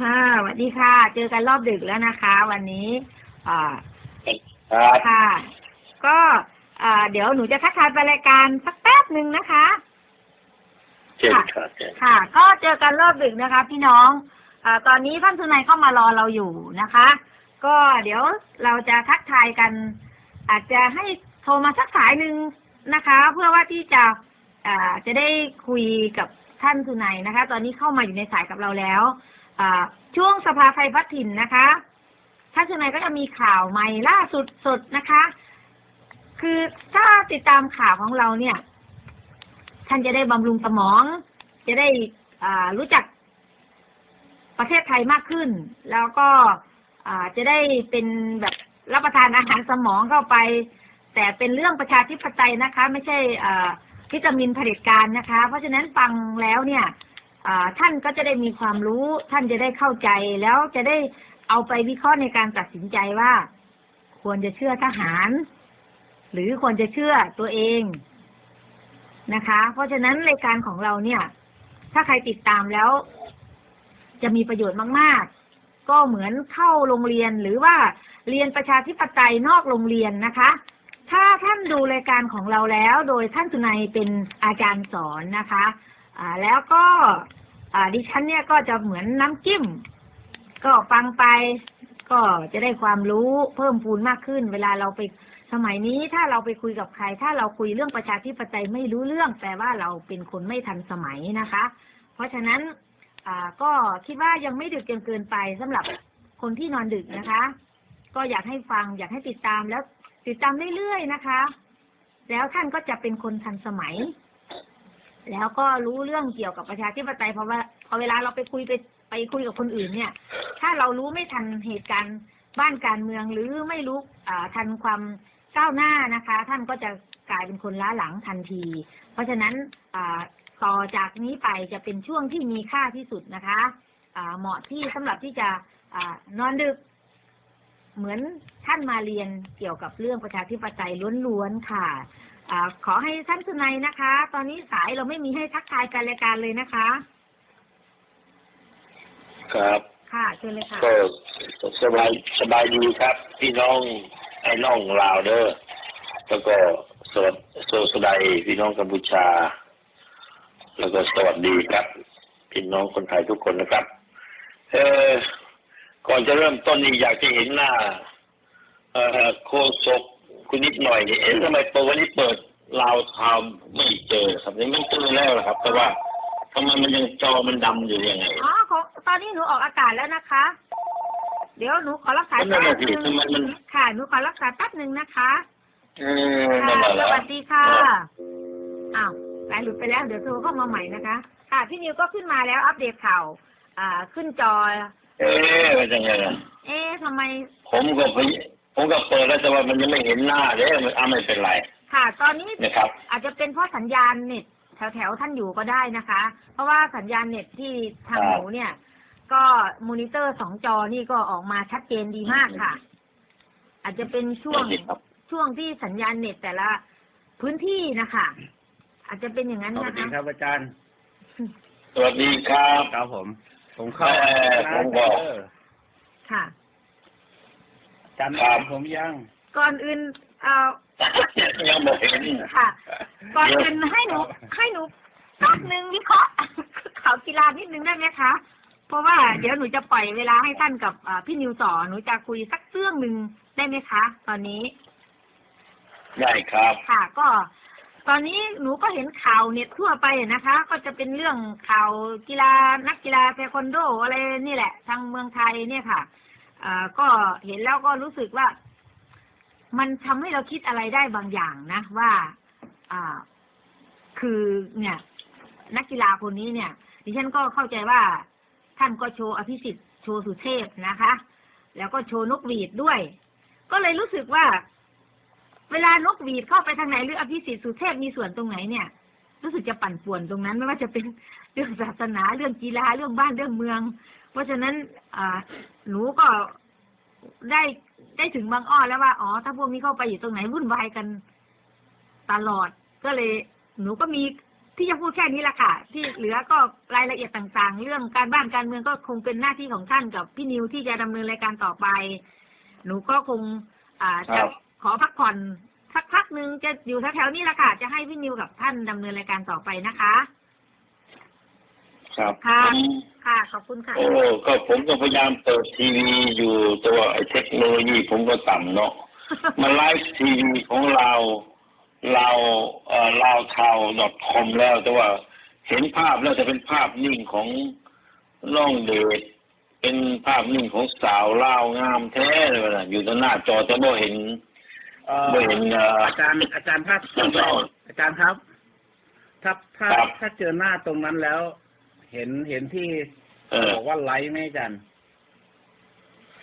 ค่ะสวัสดีค่ะ เจอกันรอบดึกแล้วนะคะ วันนี้อ่าครับค่ะ ก็อ่าเดี๋ยวหนูจะทักทายไปรายการสักแป๊บหนึ่งนะคะเช่นครับเช่นค่ะ ก็เจอกันรอบดึกนะคะ พี่น้องอ่าตอนนี้ท่านสุนัยเข้ามารอเราอยู่นะคะ ก็เดี๋ยวเราจะทักทายกัน อาจจะให้โทรมาสักสายหนึ่งนะคะ เพื่อว่าที่จะอ่าจะได้คุยกับท่านสุนัยนะคะ ตอนนี้เข้ามาอยู่ในสายกับเราแล้วอ่า ช่วงสภาไฟพัดถิ่นนะคะท่านสุนัยก็จะมีข่าวใหม่ล่าสุดสดนะคะ คือถ้าติดตามข่าวของเราเนี่ย ท่านจะได้บำรุงสมอง จะได้รู้จักประเทศไทยมากขึ้น แล้วก็จะได้เป็นแบบรับประทานอาหารสมองเข้าไป แต่เป็นเรื่องประชาธิปไตยนะคะ ไม่ใช่อ่าวิตามินเผด็จการนะคะ เพราะฉะนั้นฟังแล้วเนี่ย ท่านก็จะได้มีความรู้ ท่านจะได้เข้าใจแล้วจะได้เอาไปวิเคราะห์ในการตัดสินใจว่า ควรจะเชื่อทหาร หรือควรจะเชื่อตัวเองนะคะ เพราะฉะนั้นรายการของเราเนี่ย ถ้าใครติดตามแล้ว จะมีประโยชน์มาก ๆ ก็เหมือนเข้าโรงเรียนหรือว่าเรียนประชาธิปไตยนอกโรงเรียนนะคะ ถ้าท่านดูรายการของเราแล้ว โดยท่านสุนัยเป็นอาจารย์สอนนะคะ อ่าแล้วก็อ่าดิฉันเนี่ยก็จะเหมือนน้ำจิ้ม ก็ฟังไปก็จะได้ความรู้เพิ่มพูนมากขึ้น เวลาเราไปสมัยนี้ถ้าเราไปคุยกับใคร ถ้าเราคุยเรื่องประชาธิปไตยไม่รู้เรื่องแปลว่าเราเป็นคนไม่ทันสมัยนะคะ เพราะฉะนั้นอ่าก็คิดว่ายังไม่ดึกจนเกินไปสำหรับคนที่นอนดึกนะคะ ก็อยากให้ฟัง อยากให้ติดตามแล้วติดตามเรื่อยๆนะคะ แล้วท่านก็จะเป็นคนทันสมัย แล้วก็รู้เรื่องเกี่ยวกับประชาธิปไตยเพราะว่าพอเวลาเราไปคุยไปไปคุยกับคนอื่นเนี่ย ถ้าเรารู้ไม่ทันเหตุการณ์บ้านการเมืองหรือไม่รู้อ่าทันความก้าวหน้านะคะ ท่านก็จะกลายเป็นคนล้าหลังทันที เพราะฉะนั้นอ่าต่อจากนี้ไปจะเป็นช่วงที่มีค่าที่สุดนะคะอ่าเหมาะที่สำหรับที่จะอ่านอนดึก เหมือนท่านมาเรียนเกี่ยวกับเรื่องประชาธิปไตยล้วนๆค่ะ อาขอให้ท่านสุนัยนะคะ ตอนนี้สายเราไม่มีให้ทักทายกันรายการเลยนะคะ ครับ ค่ะเชิญเลยค่ะ ก็สบายสบายดีครับ พี่น้องไอ้น้องลาวเด้อแล้วก็สวัสสวัสดีพี่น้องกัมพูชา แล้วก็สวัสดีครับ พี่น้องคนไทยทุกคนนะครับ เออก่อนจะเริ่มต้นนี่อยากจะเห็นหน้า เอ่อโคศก คุณนิดหน่อยนี่เอ๊ะทำไมเปิดวันนี้เปิดลาวทาวน์ไม่เจอครับยังไม่เจอแล้วเหรอครับ แต่ว่าทำไมมันยังจอมันดำอยู่ยังไงอ๋อของตอนนี้หนูออกอากาศแล้วนะคะ เดี๋ยวหนูขอรักษานั่นแป๊น่ะบสินึงทำไมมันค่ะหนูขอรักษาแป๊บหนึ่งนะคะเออค่ะนั่นแหละสแล้ววัสดีค่ะอ้าวสายหลุดไปแล้วเดี๋ยวโทรเข้ามาใหม่นะคะ ค่ะ พี่นิวก็ขึ้นมาแล้วอัปเดตข่าว อ่า ขึ้นจอ เอ๊ะมันยังไงล่ะเอ๊ะทำไม ผมก็พย ผมก็เปิดแล้วแต่ว่ามันยังไม่เห็นหน้าเด้มันอะไม่เป็นไร ค่ะ ตอนนี้นะครับ อาจจะเป็นเพราะสัญญาณเน็ตแถวๆท่านอยู่ก็ได้นะคะ เพราะว่าสัญญาณเน็ตที่ทางครับหนูเนี่ย ก็มอนิเตอร์สองจอนี่ก็ออกมาชัดเจนดีมากค่ะ อาจจะเป็นช่วงครับช่วงที่สัญญาณเน็ตแต่ละพื้นที่นะคะ อาจจะเป็นอย่างนั้นสวันะสดีคะครับอาจารย์ สวัสดีครับครับผม ผมเข้าเอ่อผมก็เออค่ะ จำครัได้บผมยัง ก่อนอื่นเอ่อยังไม่เห็นค่ะ ก่อนอื่นให้หนูให้หนูแป๊บนึงวิเคราะห์ข่าวกีฬานิดนึงได้ไหมคะ เพราะว่าเดี๋ยวหนูจะปล่อยเวลาให้ท่านกับอ่าพี่นิวต่อหนูจะคุยสักเรื่องหนึ่งได้ไหมคะ ตอนนี้ ได้ครับ ค่ะ ก็ ตอนนี้หนูก็เห็นข่าวเน็ตทั่วไปนะคะ ก็จะเป็นเรื่องข่าวกีฬานักกีฬาเทควันโดอะไรนี่แหละ ทางเมืองไทยเนี่ยค่ะอ่า ก็เห็นแล้วก็รู้สึกว่า มันทำให้เราคิดอะไรได้บางอย่างนะ ว่าคือเนี่ย นักกีฬาคนนี้เนี่ย ดิฉันก็เข้าใจว่าท่านก็โชว์อภิสิทธิ์โชว์สุเทพนะคะ แล้วก็โชว์นกหวีดด้วย ก็เลยรู้สึกว่า เวลานกหวีดเข้าไปทางไหนหรืออภิสิทธิ์สุเทพมีส่วนตรงไหนเนี่ย รู้สึกจะปั่นป่วนตรงนั้น ไม่ว่าจะเป็นเรื่องศาสนาเรื่องกีฬาเรื่องบ้านเรื่องเมือง เพราะฉะนั้น อ่า หนูก็ได้ได้ถึงบางอ้อแล้วว่า อ๋อ ถ้าพวกนี้เข้าไปอยู่ตรงไหนวุ่นวายกันตลอด ก็เลย หนูก็มีที่จะพูดแค่นี้แหละค่ะ ที่เหลือก็รายละเอียดต่างๆ เรื่องการบ้านการเมืองก็คงเป็นหน้าที่ของท่านกับพี่นิวที่จะดำเนินรายการต่อไป หนูก็คง อ่าครัจะบขอพักผ่อนสักพักหนึ่งจะอยู่แถวๆนี้แหละค่ะ จะให้พี่นิวกับท่านดำเนินรายการต่อไปนะคะ ครับค่ะผมค่ะ ขอบคุณค่ะ โอ้ก็ผมก็พยายามเปิดทีวีอยู่แตัวาไอ้เทคโนโลยีผมก็ต่ำเนาะมาไลฟ์ทีวีของเราเราเอ่อลาวทาว .com แล้ว แต่ว่าเห็นภาพแล้วจะเป็นภาพนิ่งของน้องเดชเป็นภาพนิ่งของสาวลาวงามแท้เลยนะอยู่ตรงหน้าจอแต่ไม่เห็น เอ่อไม่เห็นเอ่ออาจารย์อาจารย์ถ้าอาจารย์อาจารย์ครับ ถ้าถ้าครับ ถ้าเจอหน้าตรงนั้นแล้ว เห็นเห็นที่เออ บอกว่าไลค์ไหมอาจารย์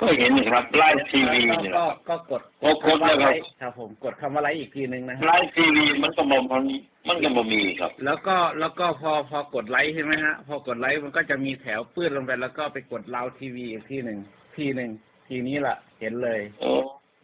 ก็เห็นครับไลฟ์ทีวีก็เนี่ย ก็ก็กดโอ้กดแล้วครับ ไลค์ครับผมกดคำว่าไลค์อีกทีหนึ่งนะคไลรับฟ์ทีวีมันก็บ่มันมันก็บ่มีครับ แล้วก็แล้วก็พอพอกดไลค์ใช่ไหมฮะ พอกดไลค์มันก็จะมีแถวปื้ดลงไปแล้วก็ไปกดลาวทีวีอีกทีหนึ่งทีหนึ่งทีนี้ล่ะ เห็นเลยโอ้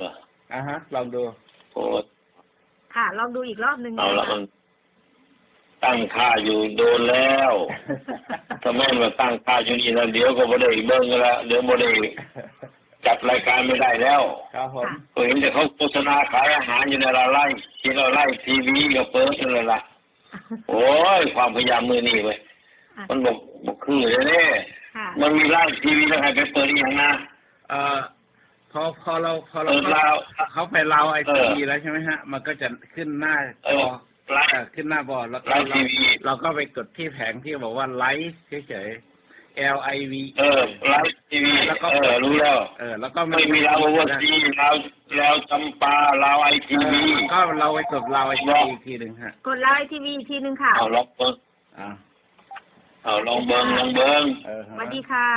นะอะฮะลองดู โอ้ค่ะ ลองดูอีกรอบหนึ่งเอาละมัน ตั้งค่าอยู่โดนแล้วถ้าแม่นมาตั้งค่าอยู่นี่แล้วเดี๋ยวก็บ่ได้เบิ่งกันแล้วเดี๋ยวบ่ได้จัดรายการไม่ได้แล้วครับผมก็เห็นแต่เขาโฆษณาขายอาหารอยู่ในเราไล่ที่เราไล่ทีวีก็เปิดเลยล่ะโอ้ยความพยายามมือนี่เว้ยมันบอกบอกคือเลยเนี่ยค่ะมันมีไล่ทีวีแล้วใครไปเปิดอีกอย่างนะเอ่อพอพอเราพอเราเปิดลาวเขาไปลาวไอเอทีอวีแล้วใช่ไหมฮะ มันก็จะขึ้นหน้าเอจออ ไล่เออขึ้นหน้าบอร์ดแล้วก็ไลฟ์ทีวีเราก็ไปกดที่แผงที่บอกว่าไลฟ์เฉยๆ L I V เออไลฟ์ทีวีแล้วก็เออรู้แล้วเออแล้วก็ไม่มีเราโอเวอร์ซีเราเราจำปาเราไอทีเอวีอก็เราไปกดเราไอทีวีอีกทีหนึ่งฮะกดไลน์ทีวีอีกทีหนึ่งค่ะเอาลองเบิ้งอ่าเอาลองเบิ้งลองเบิ้งเออสฮะวัสดีค่ะ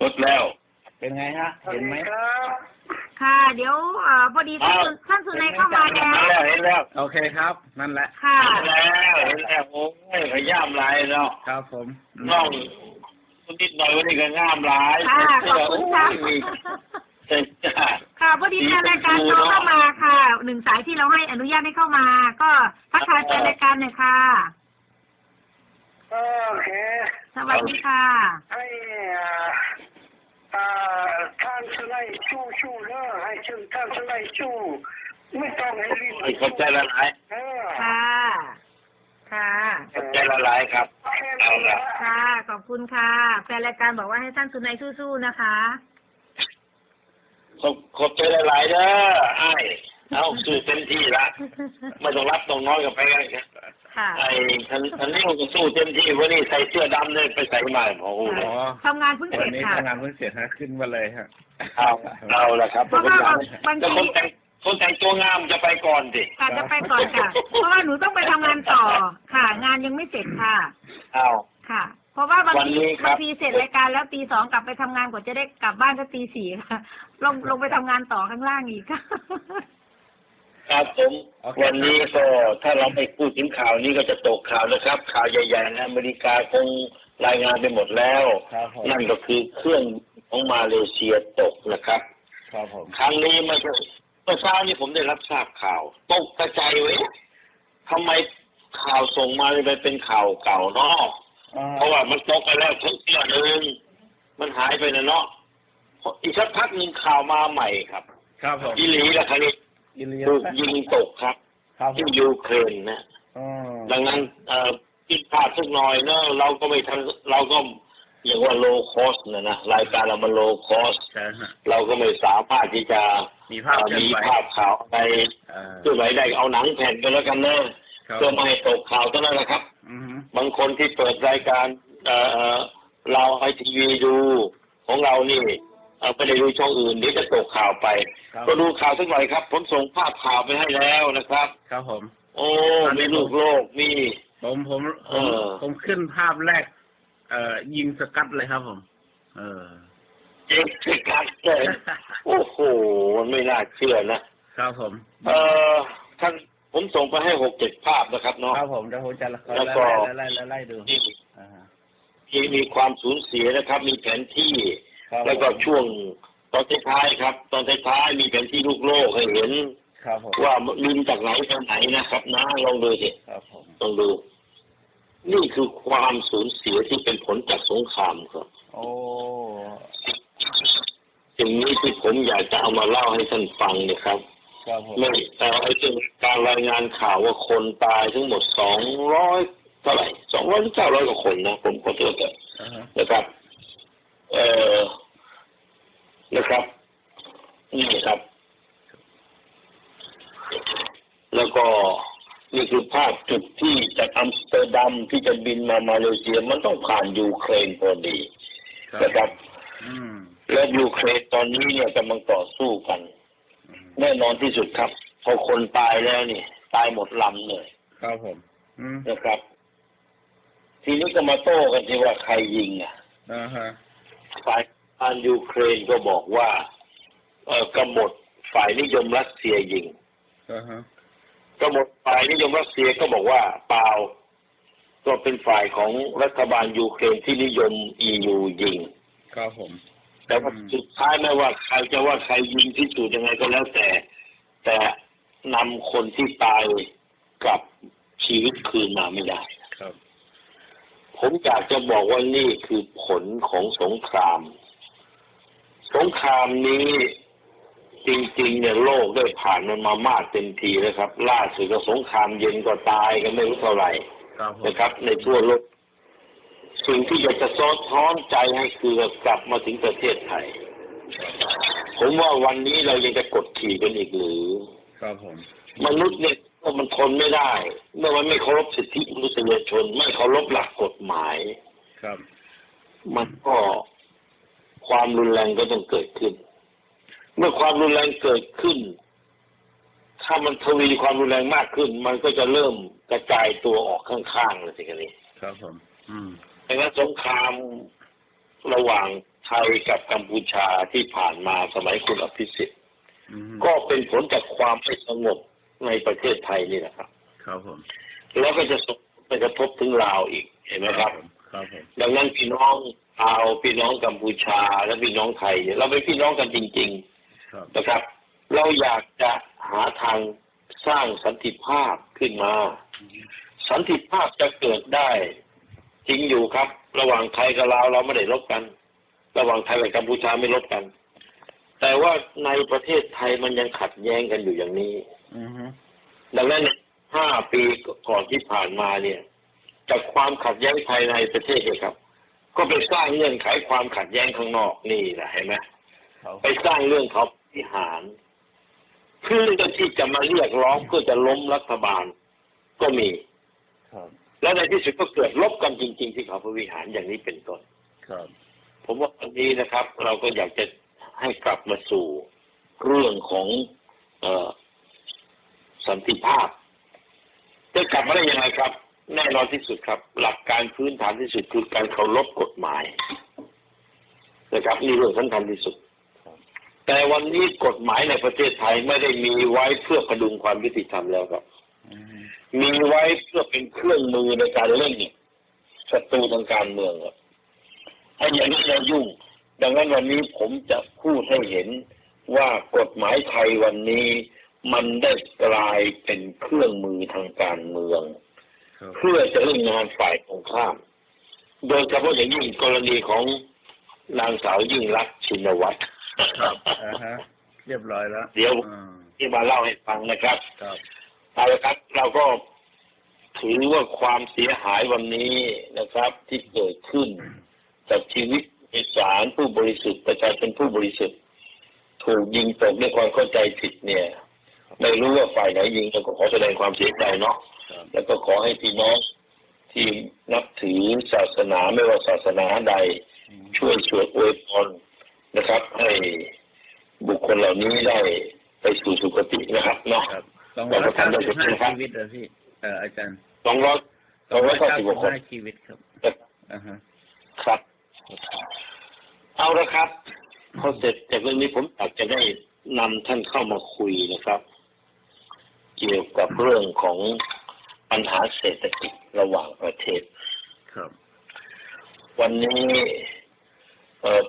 กดแล้ว เป็นไงฮะเห็นไหม ค่ะ เดี๋ยวเอ่อพอดีท่านสุท่านสุนัยเข้ามาเห็นแล้วแล้ว เห็นแล้วโอเคครับ นั่นแหละ ค่ะ เห็นแล้วเห็นแล้วโอ้ยขย้ามหลายเนาะครับผมน้องนิดหน่อยวันนี้ก็งามหลายค่ะขอบคุณค่ะ โอ้ยเสร็จจ้า ค่ะพอดีแฟนรายการโทรเข้ามาค่ะหนึ่งสายที่เราให้อนุญาตให้เข้ามา ก็ทักทายแฟนรายการหน่อยค่ะโอเคสวัสดีค่ะ ให้อ่าอ่า ท่านสไลด์ชู้ชู้เนอะให้ชื่อท่านสไลด์ชู้ไม่ต้องให้รีบขอบใจละลายเออค่ะ ค่ะขอบใจละลายครับแค่เอานั้นละละค่ะ ขอบคุณค่ะ แฟนรายการบอกว่าให้ท่านสุนัยสู้ๆนะคะ ขอบขอบใจละลายเด้อไอ้ายเอาสู้เต็มที่ละไม่ต้องรับต้องน้อยกับไปกัน ค่ะไอ้ทันทันนี่ก็สู้เต็มที่วันนี้ใส่เสื้อดำเลยไปใส่มาโอ้โหอ๋อทำงานเพิ่งเสวัร็นจนี้ค่ะทำงานเพิ่งเสร็จฮะขึ้นมาเลยฮะเอาเอาละครับเพราะว่าบางทีแล้วคนแต่งคนแต่งตัวงามจะไปก่อนสิค่ะจะไปก่อนค่ะ เพราะว่าหนูต้องไปทำงานต่อค่ะ งานยังไม่เสร็จค่ะ เอา ค่ะ เพราะว่าบางวันทีนี้ครับ บางทีเสร็จรายการแล้วตีสองกลับไปทำงานกว่าจะได้กลับบ้านก็ตีสี่ค่ะ ลงลงไปทำงานต่อข้างล่างอีกค่ะ ครับผมโอเควันนี้ก็ถ้าเราไม่พูดถึงข่าวนี้ก็จะตกข่าวนะครับ ข่าวใหญ่ๆนะอเมริกาคงรายงานไปหมดแล้ว ครับผมนั่นก็คือเครื่องของมาเลเซียตกนะครับ ครับผมครั้งนี้ไม่ใช่เมื่อเช้านี้ผมได้รับทราบข่าว ตกกระจายไว้ยทำไมข่าวส่งมาเลยไปเป็นข่าวเก่าเนาะอ่าเพราะว่ามันตกไปแล้วทุกเดือนหนึ่งมันหายไปนะเนาะพออีกสักพักหนึ่งข่าวมาใหม่ครับ ครับผมอีหลีละคราวนี้ อิเลียถูกยิงตกครับครับผที่มยูเครนนะอ๋อดังนั้นเอ่อผิดพลาดสักหน่อยเนอะเราก็ไม่ทันเราก็อย่างว่าโลคอสนะนะรายการเรามันโลคอสใช่ฮะเราก็ไม่สามารถที่จะมีภาพเอ่อเกินมีไปภาพข่าวอะไรเออเพื่อไว้ได้เอาหนังแผ่นกันแล้วกันเนอะครับเพื่อไม่ให้ตกข่าวเท่านั้นแหละครับอือฮึบางคนที่เปิดรายการเอ่อเอ่อเราไอทีวีดูของเรานี่เอ่อไม่ได้ดูช่องอื่นเดี๋ยวจะตกข่าวไปครับ ก็ดูข่าวสักหน่อยครับ ผมส่งภาพข่าวไปให้แล้วนะครับ ครับผม โอ้มีลูกโลกมีผมผมผเอมอผมขึ้นภาพแรก เอ่อ ยิงสกัดเลยครับผม เออเจ๊กกัดเลยโอ้โหมันไม่น่าเชื่อนะ ครับผม เอ่อท่านผมส่งไปให้หกเจ็ดภาพนะครับเนาะครับผมเดี๋ยวผมจะละครแล้วก็ไล่ไล่ไล่ไล่ดูที่อ่าฮะที่มีความสูญเสียนะครับ มีแผนที่ครับแล้วก็ผมช่วง ตอนท้ายๆครับ ตอนท้ายๆมีแผนที่ลูกโลกให้เห็นครับผมว่าบินจากไหนไปไหนนะครับ นะลองดูสิครับผมลองดู นี่คือความสูญเสียที่เป็นผลจากสงครามครับโอ้สิ่งนี้ที่ผมอยากจะเอามาเล่าให้ท่านฟังเนะครับครับผมไม่แต่ไอ้เรื่องการรายงานข่าวว่าคนตายทั้งหมดสองร้อยเท่าไหร่สองร้อยเก้าร้อยกว่าคนนะผมขอโทษนะอ่าฮะนะครับ เอ่อ นะครับนี่ครับ แล้วก็นี่คือภาพจุดที่จากอัมสเตอร์ดัมที่จะบินมามาเลเซียมันต้องผ่านยูเครนพอดีครับนะครับอืมและยูเครนตอนนี้เนี่ยกำลังต่อสู้กันอืมแน่นอนที่สุดครับ พอคนตายแล้วนี่ ตายหมดลำเลยครับผมอืมนะครับ ทีนี้ก็มาโต้กันที่ว่าใครยิงอะอ่าฮะฝ่าย การยูเครนก็บอกว่า เออกบฏฝ่ายนิยมรัสเซียยิงอ่าฮะกบฏฝ่ายนิยมรัสเซียก็บอกว่าเปล่าก็เป็นฝ่ายของรัฐบาลยูเครนที่นิยมยูยิงครับผม แต่ว่าอืมสุดท้ายไม่ว่าใครจะว่าใครยิงที่สุดยังไงก็แล้วแต่ แต่นำคนที่ตายกลับชีวิตคืนมาไม่ได้ครับ ผมอยากจะบอกว่านี่คือผลของสงคราม สงครามนี้จริงๆเนี่ยโลกได้ผ่านมันมามากเต็มทีแล้วครับ ล่าสุดก็สงครามเย็นก็ตายกันไม่รู้เท่าไหร่ครับผมนะครับ ในทั่วโลกสิ่งที่อยากจะซ้อนท้อนใจให้คือกลับมาถึงประเทศไทย ผมว่าวันนี้เรายังจะกดขี่กันอีกหรือ ครับผม มนุษย์เนี่ยเมื่อมันทนไม่ได้ เมื่อมันไม่เคารพสิทธิมนุษยชน ไม่เคารพหลักกฎหมาย ครับ มันก็ ความรุนแรงก็ต้องเกิดขึ้น เมื่อความรุนแรงเกิดขึ้น ถ้ามันทวีความรุนแรงมากขึ้น มันก็จะเริ่มกระจายตัวออกข้างๆเลยสิกันนี้ครับผม อืมดังนั้นสงครามระหว่างไทยกับกัมพูชาที่ผ่านมาสมัยคุณอภิสิทธิ์อืมก็เป็นผลจากความไม่สงบในประเทศไทยนี่แหละครับ ครับผม แล้วก็จะส่งไปกระทบถึงลาวอีกเห็นไหมครับผมครับผมดังนั้นพี่น้อง ลาวพี่น้องกัมพูชาและพี่น้องไทยเนี่ยเราเป็นพี่น้องกันจริงครับๆนะครับ เราอยากจะหาทางสร้างสันติภาพขึ้นมา สันติภาพจะเกิดได้จริงอยู่ครับ ระหว่างไทยกับลาวเราไม่ได้รบกัน ระหว่างไทยกับกัมพูชาไม่รบกัน แต่ว่าในประเทศไทยมันยังขัดแย้งกันอยู่อย่างนี้อือฮึดังนั้นห้าปีก่อนที่ผ่านมาเนี่ย จากความขัดแย้งภายในประเทศเนี่ยครับ ก็ไปสร้างเงื่อนไขความขัดแย้งข้างนอกนี่แหละเห็นไหมครับไปสร้างเรื่องเขาพิหารเพื่อที่จะมาเรียกร้องเพื่อจะล้มรัฐบาลก็มีครับและในที่สุดก็เกิดลบกันจริง ๆ ที่เขาพระวิหารอย่างนี้เป็นต้นครับผมว่าวันนี้นะครับ เราก็อยากจะให้กลับมาสู่เรื่องของเออสันติภาพจะกลับมาได้ยังไงครับ แน่นอนที่สุดครับ หลักการพื้นฐานที่สุดคือการเคารพกฎหมายนะครับนี่เรื่องสำคัญที่สุดครับแต่วันนี้กฎหมายในประเทศไทยไม่ได้มีไว้เพื่อพดุงความยุติธรรมแล้วครับอือฮึมีไว้เพื่อเป็นเครื่องมือในการเล่นศัตรูทางการเมืองครับไอ้อย่างนี้เรายุ่ง ดังนั้นวันนี้ผมจะพูดให้เห็นว่ากฎหมายไทยวันนี้มันได้กลายเป็นเครื่องมือทางการเมืองครับ เพื่อจะเล่นงานฝ่ายตรงข้าม โดยเฉพาะอย่างยิ่งกรณีของนางสาวยิ่งรักษณ์ชินวัตรครับอ่าฮะเรียบร้อยแล้ว เดี๋ยวอืมที่มาเล่าให้ฟังนะครับครับเอาละครับเราก็ถือว่าความเสียหายวันนี้นะครับ ที่เกิดขึ้นกับชีวิตในสารผู้บริสุทธิ์ประชาชนผู้บริสุทธิ์ ถูกยิงตกด้วยความเข้าใจผิดเนี่ย ไม่รู้ว่าฝ่ายไหนยิงเราก็ขอแสดงความเสียใจเนาะครับ แล้วก็ขอให้พี่น้องที่นับถือศาสนาไม่ว่าศาสนาใดอืมช่วยสวดอวยพรนะครับ ให้บุคคลเหล่านี้ได้ไปสู่สุคตินะครับเนาะครับสองร้อยเก้าสิบห้าชีวิตเหรอพี่เอ่ออาจารย์สองร้อยสองร้อยเก้าสิบกว่าคนห้าชีวิตครับอ่าฮะครับ เอาละครับพอเสร็จจากเรื่องนี้ผมอยากจะได้นำท่านเข้ามาคุยนะครับ เกี่ยวกับเรื่องของ ปัญหาเศรษฐกิจระหว่างประเทศ ครับ วันนี้เอ่อ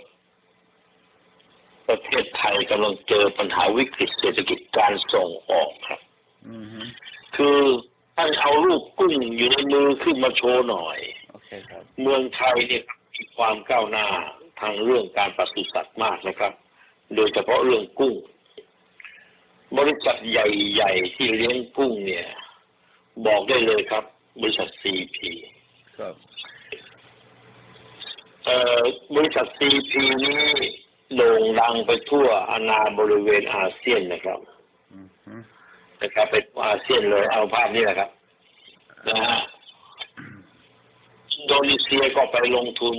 ประเทศไทยกำลังเจอปัญหาวิกฤตเศรษฐกิจการส่งออกครับอือฮึคือท่านเอาลูกกุ้งอยู่ในมือขึ้นมาโชว์หน่อยโอเคครับเมืองไทยเนี่ยมีความก้าวหน้าทางเรื่องการปศุสัตว์มากนะครับ โดยเฉพาะเรื่องกุ้ง บริษัทใหญ่ ๆ ที่เลี้ยงกุ้งเนี่ย บอกได้เลยครับ บริษัทซีพีครับเอ่อบริษัทซีพีนี้โด่งดังไปทั่วอาณาบริเวณอาเซียนนะครับอืมฮึนะครับไปทั่วอาเซียนเลยเอาภาพนี้แหละครับนะฮะอินโดนีเซียก็ไปลงทุน